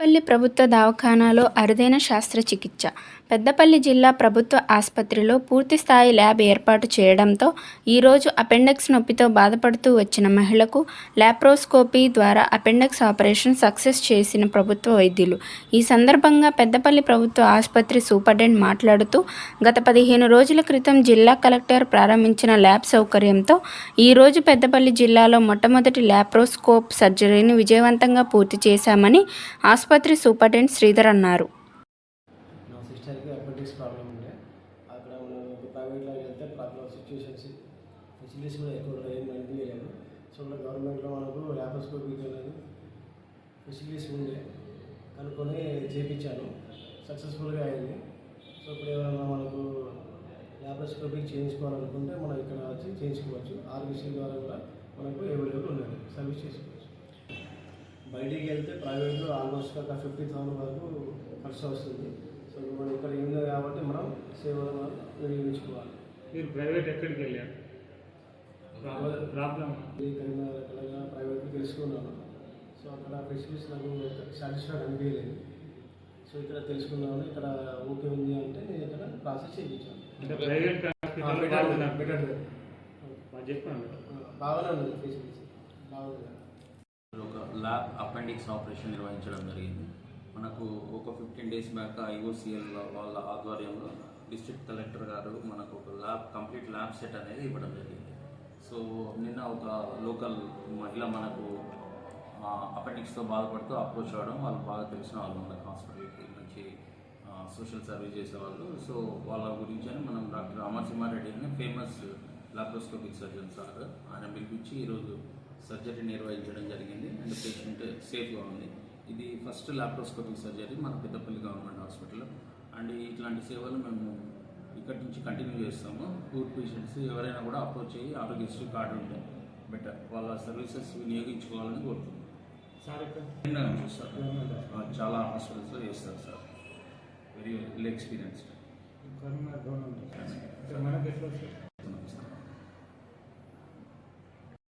పెద్దపల్లి ప్రభుత్వ దవాఖానాలో అరుదైన శస్త్రచికిత్స. పెద్దపల్లి జిల్లా ప్రభుత్వ ఆసుపత్రిలో పూర్తిస్థాయి ల్యాబ్ ఏర్పాటు చేయడంతో ఈరోజు అపెండెక్స్ నొప్పితో బాధపడుతూ వచ్చిన మహిళకు ల్యాప్రోస్కోపీ ద్వారా అపెండెక్స్ ఆపరేషన్ సక్సెస్ చేసిన ప్రభుత్వ వైద్యులు. ఈ సందర్భంగా పెద్దపల్లి ప్రభుత్వ ఆసుపత్రి సూపరింటెండెంట్ మాట్లాడుతూ గత పదిహేను రోజుల క్రితం జిల్లా కలెక్టర్ ప్రారంభించిన ల్యాబ్ సౌకర్యంతో ఈరోజు పెద్దపల్లి జిల్లాలో మొట్టమొదటి ల్యాప్రోస్కోప్ సర్జరీని విజయవంతంగా పూర్తి చేశామని ఆసుపత్రి సూపరింటెండెంట్ శ్రీధర్ అన్నారు. నా సిస్టర్కి అపెండిక్స్ ప్రాబ్లం ఉండే. అక్కడ మనం ప్రైవేట్లో వెళ్తే ప్రాబ్లం సిచ్యువేషన్స్ ఫెసిలిటీస్ కూడా ఎక్కువ ఏం అనిపించలేదు సో ఇక్కడ గవర్నమెంట్లో మనకు ల్యాప్రోస్కోపీ అనేది ఫెసిలిటీస్ ఉండే. కనుక్కొని చేయించాను సక్సెస్ఫుల్గా అయింది. సో ఇప్పుడు ఏమైనా మనకు ల్యాప్రోస్కోపీ చేయించుకోవాలనుకుంటే మనం ఇక్కడ వచ్చి చేయించుకోవచ్చు. ఆర్బీసీ ద్వారా కూడా మనకు అవైలబుల్ ఉన్నది. సర్వీస్ చేసుకోవచ్చు. బయటికి వెళ్తే ప్రైవేట్లో ఆల్మోస్ట్ ఒక ఫిఫ్టీ థౌసండ్ వరకు ఖర్చు వస్తుంది. సో మనం ఇక్కడ ఉంది కాబట్టి మనం సేవలు మనం వినియోగించుకోవాలి. మీరు ప్రైవేట్ ఎక్కడికి వెళ్ళారు? ప్రాబ్లం- ప్రాబ్లం ఈ కరీంనగర్ తెలంగాణ ప్రైవేట్ తెలుసుకున్నాను సో అక్కడ ఫెసిలిటీస్ నాకు సాటిస్ఫైడ్ అనిపించలేదు. సో ఇక్కడ తెలుసుకున్నాను ఇక్కడ ఓకే ఉంది అంటే నేను ఇక్కడ ప్రాసెస్ చేయించాను. బెటర్ చెప్పాను. బాగానే ఉంది ఫెసిలిటీస్. బాగుంది. ల్యాబ్ అపెండిక్స్ ఆపరేషన్ నిర్వహించడం జరిగింది. మనకు ఒక ఫిఫ్టీన్ డేస్ బ్యాక్ ఐఓసిఎల్ వాళ్ళ ఆధ్వర్యంలో డిస్ట్రిక్ట్ కలెక్టర్ గారు మనకు ఒక ల్యాబ్ కంప్లీట్ ల్యాబ్ సెట్ అనేది ఇవ్వడం జరిగింది. సో నిన్న ఒక లోకల్ మహిళ మనకు అపెండిక్స్తో బాధపడుతూ అప్రోచ్ అవ్వడం వాళ్ళు బాగా తెలిసిన వాళ్ళు మనకు హాస్పిటల్కి మంచి సోషల్ సర్వీస్ చేసేవాళ్ళు సో వాళ్ళ గురించి అని మనం డాక్టర్ అమర్ సింహారెడ్డి అని ఫేమస్ లాప్రోస్కోపిక్ సర్జన్ సార్ ఆయన పిలిపించి ఈరోజు సర్జరీ నిర్వహించడం జరిగింది. అండ్ పేషెంట్ సేఫ్గా ఉంది. ఇది ఫస్ట్ లాప్రోస్కోపిక్ సర్జరీ మన పెద్దపల్లి గవర్నమెంట్ హాస్పిటల్ అండ్ ఇట్లాంటి సేవలు మేము ఇక్కడి నుంచి కంటిన్యూ చేస్తాము. పూర్ పేషెంట్స్ ఎవరైనా కూడా అప్రోచ్ అయ్యి ఆరోగ్యశ్రీ కార్డు ఉంటే బెటర్. వాళ్ళ సర్వీసెస్ వినియోగించుకోవాలని కోరుతున్నాం సార్ చూస్తారు. చాలా హాస్పిటల్స్లో చేస్తారు సార్. వెరీ వెల్ ఎక్స్పీరియన్స్డ్ మనకి ఎట్లా